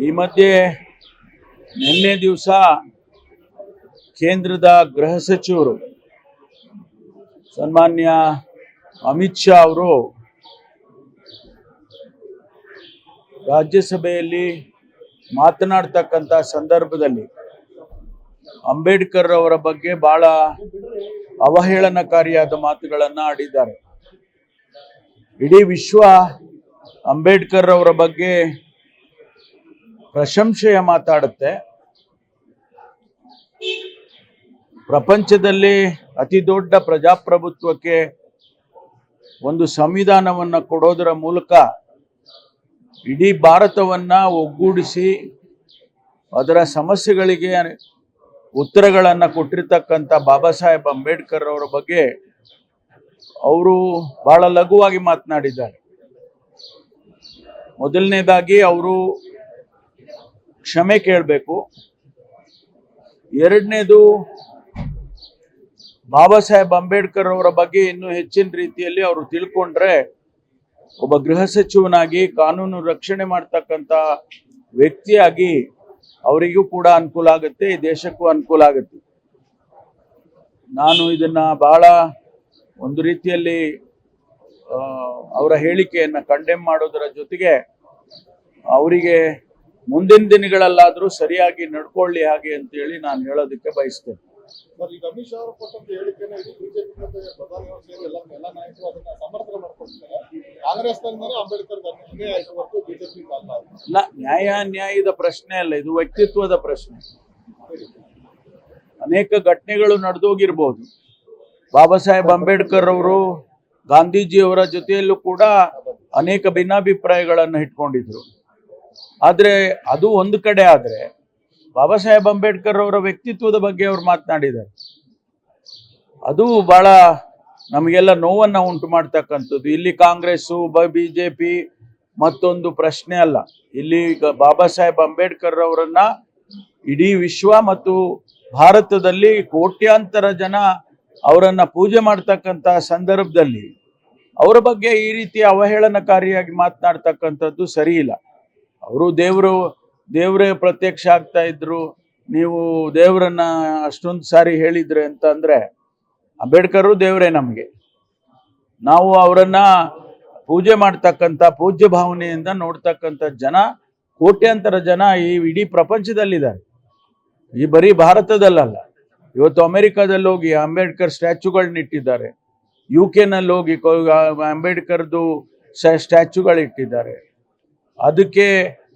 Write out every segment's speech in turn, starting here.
ಈ ಮಧ್ಯೆ ನಿನ್ನೆ ದಿವಸ ಕೇಂದ್ರದ ಗೃಹ ಸಚಿವರು ಸನ್ಮಾನ್ಯ ಅಮಿತ್ ಶಾ ಅವರು ರಾಜ್ಯಸಭೆಯಲ್ಲಿ ಮಾತನಾಡ್ತಕ್ಕಂಥ ಸಂದರ್ಭದಲ್ಲಿ ಅಂಬೇಡ್ಕರ್ ಅವರ ಬಗ್ಗೆ ಬಹಳ ಅವಹೇಳನಕಾರಿಯಾದ ಮಾತುಗಳನ್ನು ಆಡಿದ್ದಾರೆ. ಇಡೀ ವಿಶ್ವ ಅಂಬೇಡ್ಕರ್ ಅವರ ಬಗ್ಗೆ ಪ್ರಶಂಸೆಯ ಮಾತಾಡುತ್ತೆ. ಪ್ರಪಂಚದಲ್ಲಿ ಅತಿ ದೊಡ್ಡ ಪ್ರಜಾಪ್ರಭುತ್ವಕ್ಕೆ ಒಂದು ಸಂವಿಧಾನವನ್ನ ಕೊಡೋದರ ಮೂಲಕ ಇಡೀ ಭಾರತವನ್ನ ಒಗ್ಗೂಡಿಸಿ ಅದರ ಸಮಸ್ಯೆಗಳಿಗೆ ಉತ್ತರಗಳನ್ನು ಕೊಟ್ಟಿರ್ತಕ್ಕಂಥ ಬಾಬಾ ಸಾಹೇಬ್ ಅಂಬೇಡ್ಕರ್ ಅವರ ಬಗ್ಗೆ ಅವರು ಬಹಳ ಲಘುವಾಗಿ ಮಾತನಾಡಿದ್ದಾರೆ. ಮೊದಲನೇದಾಗಿ ಅವರು ಕ್ಷಮೆ ಕೇಳಬೇಕು. ಎರಡನೇದು, ಬಾಬಾ ಸಾಹೇಬ್ ಅಂಬೇಡ್ಕರ್ ಅವರ ಬಗ್ಗೆ ಇನ್ನೂ ಹೆಚ್ಚಿನ ರೀತಿಯಲ್ಲಿ ಅವರು ತಿಳ್ಕೊಂಡ್ರೆ ಒಬ್ಬ ಗೃಹ ಸಚಿವನಾಗಿ ಕಾನೂನು ರಕ್ಷಣೆ ಮಾಡ್ತಕ್ಕಂಥ ವ್ಯಕ್ತಿಯಾಗಿ ಅವರಿಗೂ ಕೂಡ ಅನುಕೂಲ ಆಗುತ್ತೆ, ಈ ದೇಶಕ್ಕೂ ಅನುಕೂಲ ಆಗುತ್ತೆ. ನಾನು ಇದನ್ನ ಬಹಳ ಒಂದು ರೀತಿಯಲ್ಲಿ ಅವರ ಹೇಳಿಕೆಯನ್ನು ಕಂಡೆಮ್ ಮಾಡೋದರ ಜೊತೆಗೆ ಅವರಿಗೆ ಮುಂದಿನ ದಿನಗಳಲ್ಲಾದರೂ ಸರಿಯಾಗಿ ನಡ್ಕೊಳ್ಳಿ ಹಾಗೆ ಅಂತ ಹೇಳಿ ನಾನು ಹೇಳೋದಕ್ಕೆ ಬಯಸ್ತೇನೆ. ನ್ಯಾಯ ಅನ್ಯಾಯದ ಪ್ರಶ್ನೆ ಅಲ್ಲ ಇದು ವ್ಯಕ್ತಿತ್ವದ ಪ್ರಶ್ನೆ. ಅನೇಕ ಘಟನೆಗಳು ನಡೆದೋಗಿರ್ಬೋದು. ಬಾಬಾ ಸಾಹೇಬ್ ಅಂಬೇಡ್ಕರ್ ಅವರು ಗಾಂಧೀಜಿಯವರ ಜೊತೆಯಲ್ಲೂ ಕೂಡ ಅನೇಕ ಭಿನ್ನಾಭಿಪ್ರಾಯಗಳನ್ನು ಇಟ್ಕೊಂಡಿದ್ರು. ಆದ್ರೆ ಅದು ಒಂದು ಕಡೆ ಆದ್ರೆ ಬಾಬಾ ಸಾಹೇಬ್ ಅಂಬೇಡ್ಕರ್ ಅವರ ವ್ಯಕ್ತಿತ್ವದ ಬಗ್ಗೆ ಅವ್ರು ಮಾತನಾಡಿದ್ದಾರೆ. ಅದು ಬಹಳ ನಮಗೆಲ್ಲ ನೋವನ್ನ ಉಂಟು ಮಾಡ್ತಕ್ಕಂಥದ್ದು. ಇಲ್ಲಿ ಕಾಂಗ್ರೆಸ್ಸು ಬಿಜೆಪಿ ಮತ್ತೊಂದು ಪ್ರಶ್ನೆ ಅಲ್ಲ. ಇಲ್ಲಿ ಬಾಬಾ ಸಾಹೇಬ್ ಅಂಬೇಡ್ಕರ್ ಅವರನ್ನ ಇಡೀ ವಿಶ್ವ ಮತ್ತು ಭಾರತದಲ್ಲಿ ಕೋಟ್ಯಾಂತರ ಜನ ಅವರನ್ನ ಪೂಜೆ ಮಾಡ್ತಕ್ಕಂಥ ಸಂದರ್ಭದಲ್ಲಿ ಅವರ ಬಗ್ಗೆ ಈ ರೀತಿ ಅವಹೇಳನಕಾರಿಯಾಗಿ ಮಾತನಾಡ್ತಕ್ಕಂಥದ್ದು ಸರಿ ಇಲ್ಲ. ಅವರು ದೇವರು, ದೇವರೇ ಪ್ರತ್ಯಕ್ಷ ಆಗ್ತಾ ಇದ್ರು. ನೀವು ದೇವರನ್ನ ಅಷ್ಟೊಂದು ಸಾರಿ ಹೇಳಿದ್ರೆ ಅಂತ ಅಂದ್ರೆ ಅಂಬೇಡ್ಕರ್ ದೇವರೇ ನಮಗೆ. ನಾವು ಅವರನ್ನ ಪೂಜೆ ಮಾಡ್ತಕ್ಕಂಥ ಪೂಜ್ಯ ಭಾವನೆಯಿಂದ ನೋಡ್ತಕ್ಕಂಥ ಜನ, ಕೋಟ್ಯಾಂತರ ಜನ ಈ ಇಡೀ ಪ್ರಪಂಚದಲ್ಲಿದ್ದಾರೆ. ಈ ಬರೀ ಭಾರತದಲ್ಲಲ್ಲ, ಇವತ್ತು ಅಮೆರಿಕದಲ್ಲಿ ಹೋಗಿ ಅಂಬೇಡ್ಕರ್ ಸ್ಟ್ಯಾಚ್ಯುಗಳನ್ನ ಇಟ್ಟಿದ್ದಾರೆ. ಯು ಕೆನಲ್ಲಿ ಹೋಗಿ ಅಂಬೇಡ್ಕರ್ದು ಸ್ಟ್ಯಾಚ್ಯೂಗಳು ಇಟ್ಟಿದ್ದಾರೆ. ಅದಕ್ಕೆ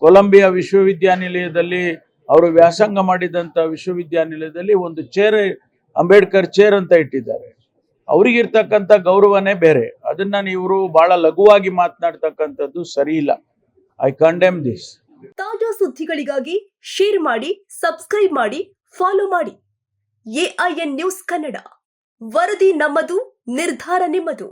ಕೊಲಂಬಿಯಾ ವಿಶ್ವವಿದ್ಯಾನಿಲಯದಲ್ಲಿ ಅವರು ವ್ಯಾಸಂಗ ಮಾಡಿದಂಥ ವಿಶ್ವವಿದ್ಯಾನಿಲಯದಲ್ಲಿ ಒಂದು ಚೇರ್, ಅಂಬೇಡ್ಕರ್ ಚೇರ್ ಅಂತ ಇಟ್ಟಿದ್ದಾರೆ. ಅವರಿಗಿರ್ತಕ್ಕಂಥ ಗೌರವನೇ ಬೇರೆ. ಅದನ್ನ ಇವರು ಬಹಳ ಲಘುವಾಗಿ ಮಾತನಾಡ್ತಕ್ಕಂಥದ್ದು ಸರಿ ಇಲ್ಲ. ಐ ಕಂಡೆಮ್ ದಿಸ್ ತಾಜಾ ಸುದ್ದಿಗಳಿಗಾಗಿ ಶೇರ್ ಮಾಡಿ ಸಬ್ಸ್ಕ್ರೈಬ್ ಮಾಡಿ ಫಾಲೋ ಮಾಡಿ. ಎಐಎನ್ ನ್ಯೂಸ್ ಕನ್ನಡ ವರದಿ ನಮ್ಮದು, ನಿರ್ಧಾರ ನಿಮ್ಮದು.